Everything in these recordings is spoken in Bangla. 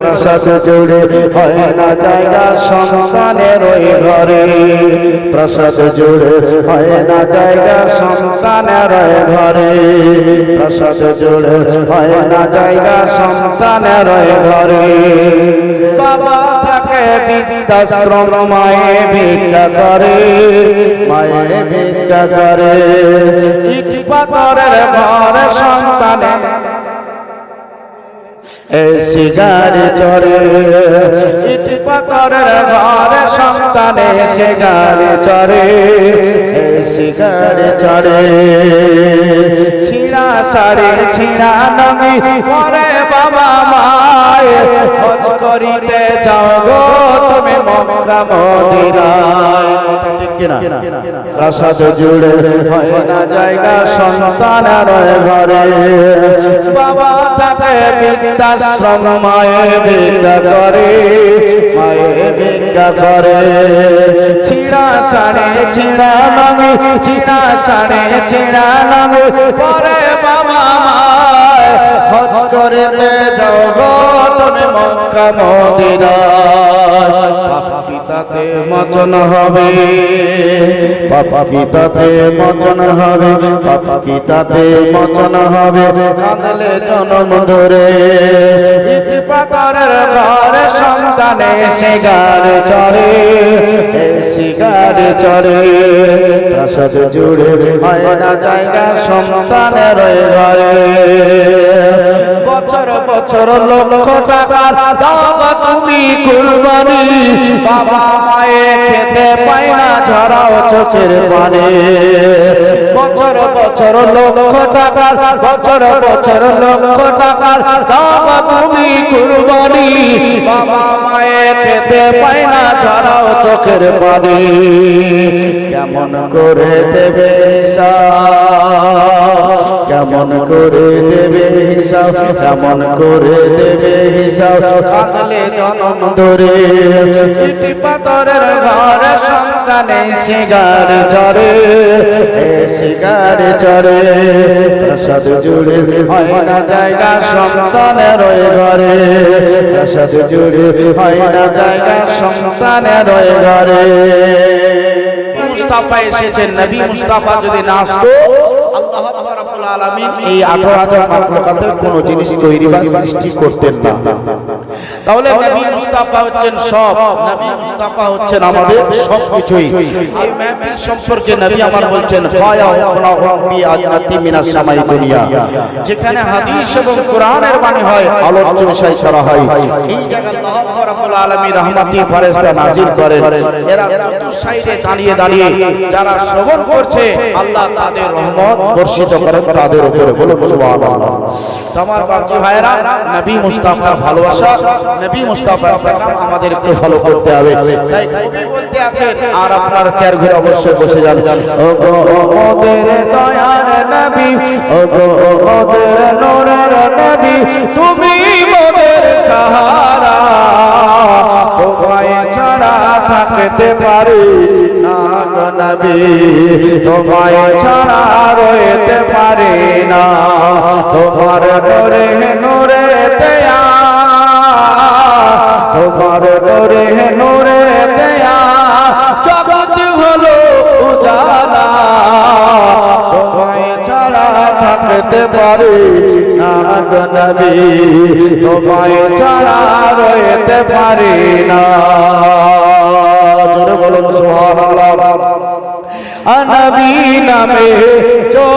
প্রসাদ জুড়ে হয় না জায়গা সন্তানের ঘরে। প্রসাদ জুড়ে হয় না জায়গা সন্তানের ঘরে। সন্তানের বাবা থাকে বৃদ্ধাশ্রম মায়ে ভিক্ষা করে, মায়ে ভিক্ষা করে। ঘরে সন্তানে সিগারে চরে। ইট পাথরের ঘরে সন্তানে সিগারে চরে। সিগারে চরে। ছিঁড়া সারে ছিঁড়া নমি পরে বাবা মায় হজ করিতে যাও গো। মক্কা মদিনায় কথা ঠিক কিনা? প্রাসাদ জুড়ে হয় না জায়গা সন্তানের ঘরে। বাবা তাকে বৃদ্ধাশ্রম মায়ে ভিক্ষা করে মায়ে ভিক্ষা করে। ছিড়া সাড়ে ছিড়া নামে ছিড়া সাড়ে ছিড়া নামে পরে বাবা মায় হজ করে যাও গো তুমি মক্কা মদিনায় পাপিতাতে মচন হবে পাপিতাতে মচন হবে পাপিতাতে মচন হবে। কাঁদলে জনম ধরে, ইট পাথরের ঘরে সন্তানে সিগার চরে সিগার চরে সাথে জুড়ে হয় না জায়গা সন্তানের ঘরে। বছর বছর, লক্ষ টাকার দাবা তুমি কুরবানি। বাবা মায়ে খেতে পায় না, ঝরাও চোখের পানে। বছর বছর, লক্ষ টাকার বছর বছর, লক্ষ টাকার দাবা তুমি কুরবানি। বাবা মায়ে খেতে পায় না, ঝরাও চোখের পানি। কেমন করে দেবে হিসাব? কেমন করে দেবে হিসাব? কেমন করে দেবে হিসাব কাঁদলে জনম ধরে। ইটি পাথরের ঘরে সন্তানে সিগার চরে সিগার চরে প্রসাদ জুড়ে হয় না জায়গা সন্তানের ঘরে। প্রসাদ জুড়ে হয় না জায়গা সন্তানের ঘরে। মুস্তাফা এসেছেন, নবী মুস্তাফা যদি না আসতো আল্লাহ আলামিন এই 18000 মাখলুকাতের কোন জিনিস তৈরি বা সৃষ্টি করতেন না। তাহলে নবী মুস্তাফা হচ্ছেন সব। নবী মুস্তাফা হচ্ছেন আমাদের সব কিছুই এই মাহফিল সম্পর্কে নবী আমার বলছেন, ফায়া হুকনা হুম বি আজনাতি মিনাস সামাই দুনিয়া। যেখানে হাদিস এবং কোরআনের বাণী হয়, আলোচ্য বিষয় করা হয়। এই জায়গায় আল্লাহ রাব্বুল আলামিন রহমতি ফেরেশতা নাজিল করেন। এরা চতুর্সাইডে দাঁড়িয়ে দাঁড়িয়ে যারা শ্রবণ করছে, আল্লাহ তাদের রহমত বর্ষিত করেন তাদের উপরে। বলুন, সুবহানাল্লাহ। আমার বাপজি ভাইরা নবী মুস্তাফার ভালোবাসা, নবী মুস্তাফার পেগাম আমাদের একটু ফলো করতে হবে। তাই কবি বলতে আছেন আর আপনার চেয়ার ঘুরে অবশ্যই বসে যান। ও ওদের দয়ার নবী ও ওদের নূরের নবী তুমি মোদের সাহারা। তোমায় ছাড়া থাকতে পারি না নবী তোমায় ছাড়া রইতে পারি না। তোমার নূরে নূরে দেয়া তোমার নূরে নূরে দেয়া জগৎ হলো উজালা। তোমায় ছাড়া থাকতে পারি না নবী। তোমায় ছাড়া রইতে পারি না। জোরে বলুন সুবহানাল্লাহ। নবী নামে চোপি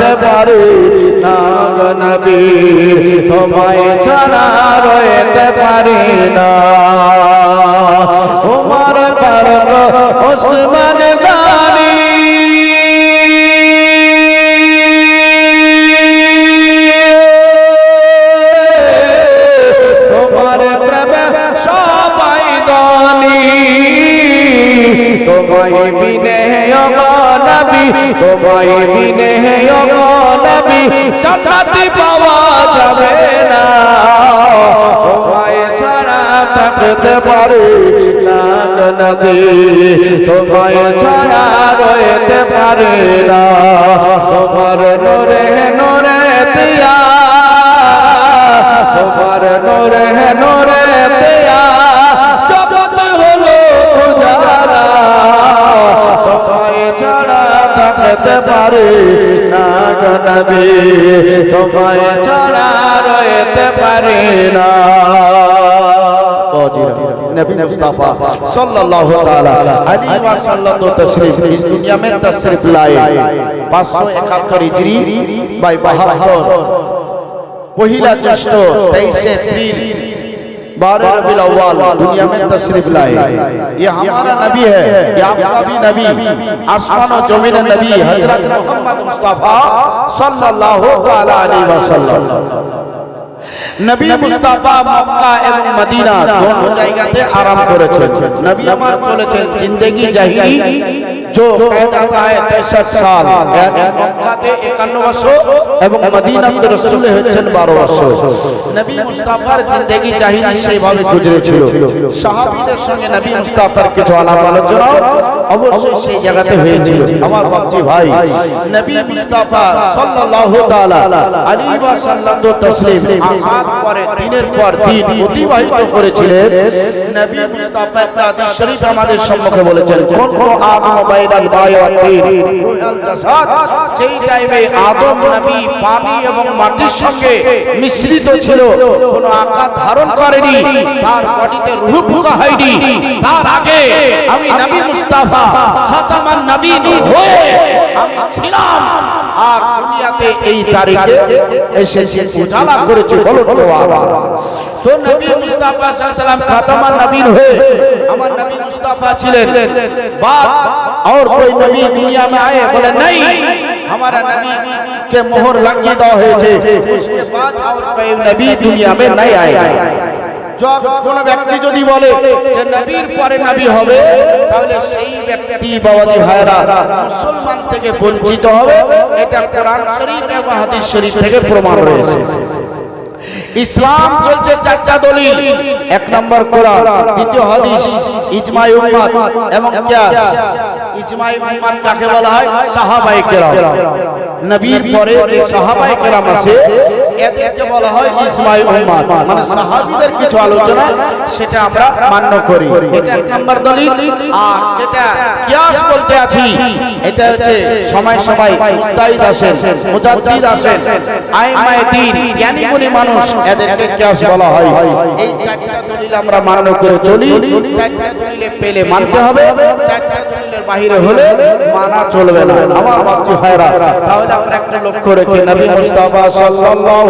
থাকতে পারি না নবী, তোমায় ছাড়া রইতে পারে না। উমর ফারুক ওসমান গানি। তোমার প্রেমে সবাই দানি। তোমায় বিনে নবী তোমায় বিনে নবী জান্নাতে পাওয়া যাবে না। তোমায় ছাড়া রইতে পারে না। তোমার নোরে নোরে দিয়া নবী তোমায় ছাড়া রয়েতে পারে না نبی مصطفیٰ صلی اللہ تعالی علیہ وسلم و تشریف اس دنیا میں تشریف لائے پانچ سو اکہتر ہجری بائی بہتر پہلا جشن تیئیس اپریل बारह रबी अव्वल दुनिया में तशरीफ लाए ये हमारा नबी है ये आपका भी नबी आसमान और जमीन नबी हजरत मोहम्मद मुस्तफा सल्लल्लाहु ताला अलैहि वसल्लम নবী মুস্তাফা মক্কা এবং মদিনা দোনো জায়গাতে আরাম করেছেন নবী আমার চলেছেন জিন্দেগি জাহিরি जो कहा जाता है तिरसठ साल यानी মক্কাতে 51 বছর এবং মদিনাতে রাসূল হচ্ছেন 12 বছর নবী মুস্তাফার জিন্দেগি জাহিরি সেইভাবে গুজরেছিল সাহাবীদের সঙ্গে নবী মুস্তাফার কিছু আলাপ আলোচনাও অবশ্যই সেই জায়গাতে হয়েছিল আমার বাপজি ভাই নবী মুস্তাফা সাল্লাল্লাহু তাআলা আলাইহি ওয়াসাল্লাম তো তাসলিম আসার পরে দিনের পর দিন অতিবাহিত করেছিলেন নবী মুস্তাফা একটা হাদিস শরীফ আমাদের সম্মুখে বলেছেন কোন আদম বাইনাল মাই ওয়া তিন রুহাল জাসাদ, সেই টাইমে আদম নবী পানি এবং মাটির সঙ্গে মিশ্রিত ছিল। কোন আকার ধারণ করেনি, তার বডিতে রূহ ঢোকা হয়নি। তার আগে আমি নবী মুস্তাফা, খাতামান নবী হয়ে আমি ছিলাম। আর দুনিয়াতে এই তারিখে এসেছি, উজালা করেছি বলো তো নবী মুস্তাফা সাল্লাল্লাহু খাতামান নবীন হয়ে আমার নবী মুস্তাফা ছিলেন। বাপ, আর कोई নবী দুনিয়া মে आए বলে नहीं हमारा नबी के मोहर लगी दो है उसके बाद और कोई नबी दुनिया में नहीं आएगा কোন ব্যক্তি যদি বলে যে নবীর পরে নবী হবে, তাহলে সেই ব্যক্তি বাবাদি ভাইরা মুসলমান থেকে বঞ্চিত হবে। এটা কোরআন শরীফ এবং হাদিস শরীফ থেকে প্রমাণ রয়েছে। ইসলাম চলছে চারটা দলিল। এক নম্বর কোরআন, দ্বিতীয় হাদিস, ইজমাই উম্মাদ এবং কিয়াস। ইজমাই উম্মাদ কাকে বলা হয়? সাহাবায়ে কেরাম। নবীর পরে যে সাহাবায়ে কেরাম আছে এদেরকে বলা হয় ইজমাই উম্মাত মানে সাহাবীদের কিছু আলোচনা সেটা আমরা মান্য করি। এটা এক নম্বর দলিল। আর যেটা কিয়াস বলতে আছি, এটা হচ্ছে সময় সময় মুস্তাহিদ আসেন, মুজাদ্দিদ আসেন, আইমায়ে দ্বীন জ্ঞানী গুণী মানুষ এদেরকে কিয়াস বলা হয়। এই চারটা দলিল আমরা মান্য করে চলি। চারটা দলিলে পেলে মানতে হবে, চারটা দলিলের বাইরে হলে মানা চলবে না। আমার বাপজি ভাইরা তাহলে আমরা একটা লক্ষ্য রেখে, নবী মুস্তাফা সাল্লাল্লাহু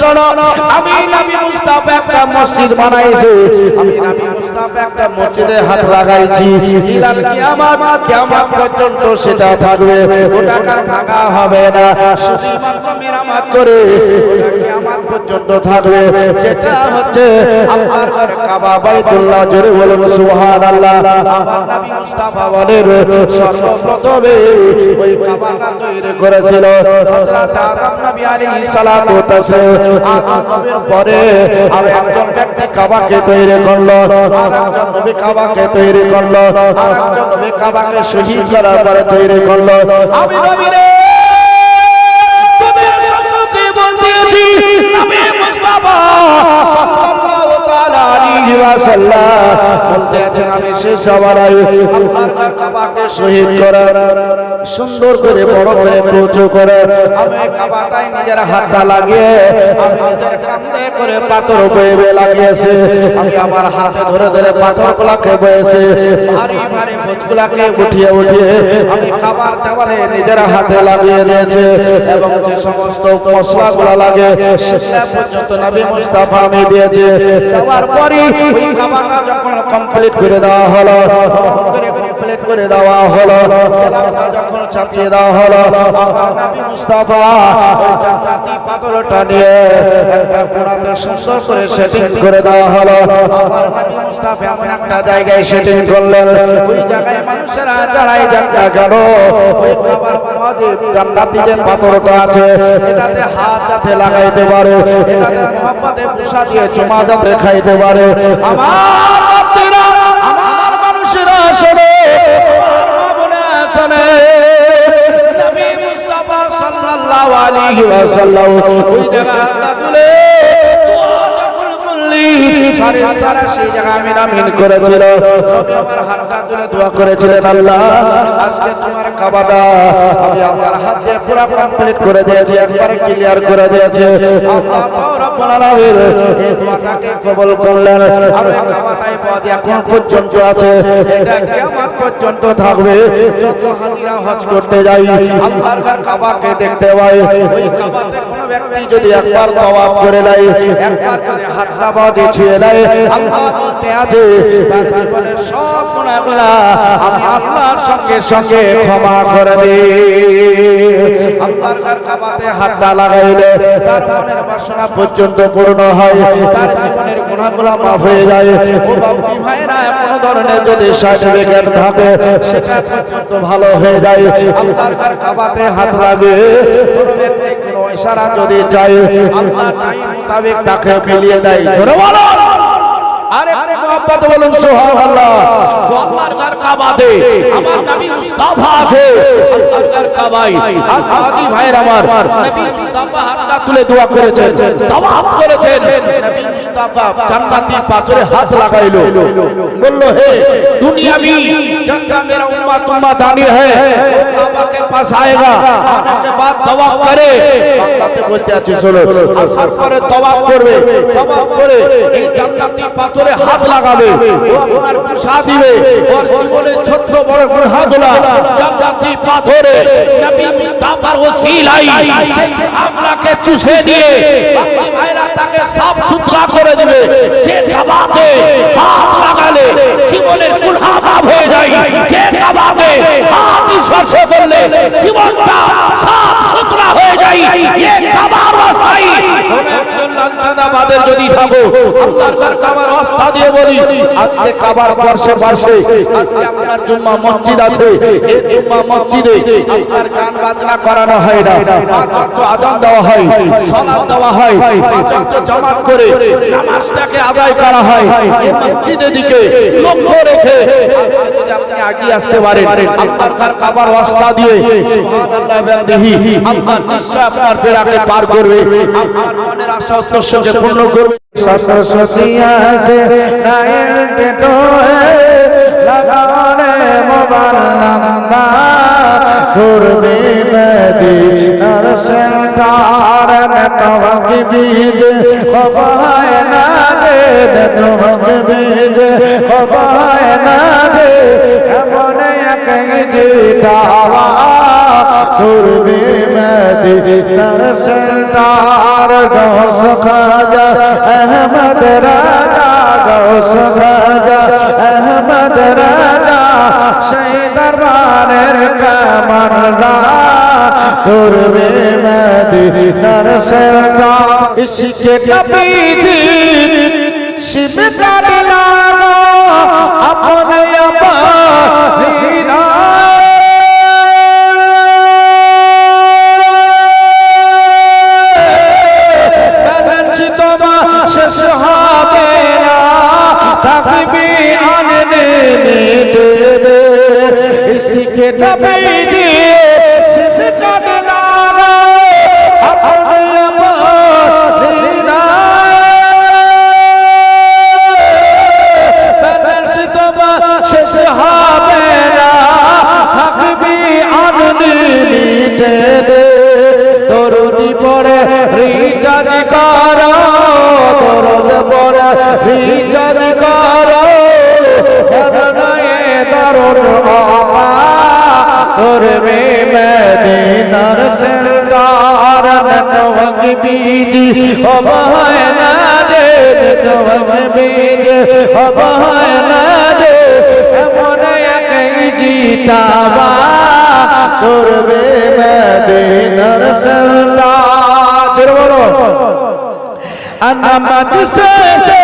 শোনো আমি নবী মুস্তাফা একটা মসজিদ বানাইছি। আমি নবী মুস্তাফা একটা মসজিদে হাত লাগাইছি। ইলাল কিয়ামত কিয়ামত পর্যন্ত সেটা থাকবে। ওটা কার ভাঙা হবে না। শুধুমাত্র মেরামত করে ওটা কিয়ামত পর্যন্ত থাকবে। যেটা হচ্ছে আল্লাহর ঘর কাবা, বাইতুল্লাহ, জোরে বলুন সুবহানাল্লাহ। আমার নবী মুস্তাফা বলেন, সর্বপ্রথমে ওই কাবাটা তৈরি করেছিল হযরত আদম নবী আলাইহিস সালাতু ওয়াতাসালাম আদম নবীর পরে আর একজন ব্যক্তি কাবাকে তৈরি করল। আর একজন নবী কাবাকে তৈরি করল। আর একজন নবী কাবাকে শহীদ করার পরে তৈরি করল। আমি আলাইহি ওয়াসাল্লাম। বলতে আছেন আমি শেষ হওয়ার আগে। আল্লাহর কাবাকে শহীদ করে সুন্দর করে বড় করে পৌঁছ করে আমি কাবাটায় নিজের হাতটা লাগিয়ে, আমি নিজের কান্দে করে পাথর বয়ে লাগিয়েছে। আমি আমার হাতে ধরে ধরে পাথর গুলাকে বয়েছে ভারী ভারী বোঝগুলাকে উঠিয়ে উঠিয়ে আমি কাবার দেওয়ালে নিজের হাতে লাগিয়ে দিয়েছে। এবং যে সমস্ত মশলাগুলো লাগে, সেটা পর্যন্ত নবী মুস্তাফা আমি দিয়েছে। দেওয়ার পরই ওই খাবারটা যখন কমপ্লিট করে দেওয়া হলো করে কমপ্লিট করে দেওয়া হলো যখন চাপিয়ে দেওয়া হলো মুস্তাফা নিয়ে সুন্দর করে সেটিং করে দেওয়া হলো। একটা জায়গায় সেটিং করলেন না কেন হাত যাতে লাগাইতে পারে খাইতে পারে। আমার মানুষেরা শোনে আমার মা বোনেরা শোনে। নবী মুস্তাফা সাল্লাল্লাহু আলাইহি ওয়াসাল্লাম ওই জায়গাটা তুলে দোয়া যখন করলি সারে সারা সেই জায়গা আমিন আমিন করেছিল। আমার তুলে দোয়া করেছিলেন, আল্লাহ, আজকে তোমার কাবাটা আমি হাত দিয়ে পুরো কমপ্লিট করে দিয়েছি, একবারে ক্লিয়ার করে দিয়েছি। রব্বুল এই করলেন। আর কাবাটাই পদ এখন পর্যন্ত আছে। এটা কিয়ামত পর্যন্ত থাকবে। যত হাজিরা হজ করতে আল্লাহর কাবাকে দেখতে ওই কাবাতে ব্যক্তি যদি একবার তওয়াফ করে নেয়, একবার হাতটা বাজে ছুঁয়ে নেয়, আল্লাহ বলতে আছে, তার জীবনের সব গুনাহগুলা আমি আল্লাহর সঙ্গে সঙ্গে ক্ষমা করে দিই। আল্লাহর কাবাতে হাতটা লাগাইলে তার মনের বাসনা পর্যন্ত পূর্ণ হয়। তার জীবনের গুণাগুলা মাফ হয়ে যায়। ও বাবু ভাইরা কোন ধরনের যদি সার্টিফিকেট থাকে সেটা পর্যন্ত ভালো হয়ে যায়। আল্লাহর কাবাতে হাত লাগে কোন ব্যক্তি কোন ইশারা যদি চায় আল্লাহ টাইম মোতাবেক তাকে মিলিয়ে দেয়। জোরে বলো। আরে মোহাম্মদ বলেন, সুবহানাল্লাহ। আল্লাহর ঘর কাবাতে আমার নবী মুস্তাফা আছে। আল্লাহর ঘর কাবাই আজি ভাইয়ের আমার নবী মুস্তাফা হাতটা তুলে দোয়া করেছেন তওয়াব করেছেন। নবী মুস্তাফা জান্নাতের পাথরে হাত লাগাইলো। বলল, হে দুনিয়াবি জান্নাত মেরা मेरा उम्मत उम्मत आनी है वो काबा के पास आएगा आने के बाद तवाफ करे বাংলাতে বলতে আছে শোনো আসার পরে তওয়াফ করবে তওয়াফ করে এই জান্নাতি পাথরে হাত লাগাবে ও আপনার পুষা দিবে ওর জীবনে ছোট বড় গুনাহগুলা জান্নাতি পাথরে নবী মুস্তাফার ওসিলাই সেই গুনাহগুলাকে চুষে দিয়ে বাকি ভাইরা তাকে সাফ সুতরা করে দিবে যে কাবাতে হাত লাগালে জীবনের মাফ হয়ে যায়। যে কাবাতে হাত স্পর্শ করলে জীবনটা সাফ সুতরা হয়ে যায়। এ কাবার রাস্তায় কোন যদি থাকো, আল্লাহর ঘর কাবার রাস্তা দিয়ে বলি, আজকে কাবার পাশে পাশে আজকে আপনার জুম্মা মসজিদ আছে, এই জুম্মা মসজিদে আপনার গান বাজনা করানো হয় না। পাঁচ ওয়াক্ত আজান দেওয়া হয়, সালাত দেওয়া হয়, পাঁচ ওয়াক্ত জামাত করে নামাজটাকে আদায় করা হয়, এই মসজিদের দিকে লক্ষ্য রেখে যদি আপনি আগিয়ে আসতে পারেন, আল্লাহর ঘর কাবার রাস্তা দিয়ে, সুবহানাল্লাহ বিহামদিহি আল্লাহ নিশ্চয় আপনার বেড়াকে পার করবে। আপনার মনের আশা প্রসঙ্গে পূর্ণ করবে। সত সচিয়া সে নায়ের টেটো লাগারে মোবাইল নাম্বার। ধরবে মদিনার সেন্টার তোমাকে বীজ। খবায় না যে তোমাকে বীজ। না যে, এমন এক सेंटर गौस खाजा अहमद राजा गौस खाजा अहमद राजा সেই দরবারের কামররা দুর্বে মদিনার সরকা ইসকে নবীজি শিব কাট রিচার্জ করো, কেন নয় দারুণ আমা করবে মদিনার সেন্টার নেটওয়ার্ক বিজি অবহায় না যে নেটওয়ার্ক বিজি অবহায় না যে এমন এক জিতাবা করবে মদিনার সেন্টার বলো। নামাজ শেষে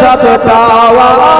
সব পাওয়া করবে নদী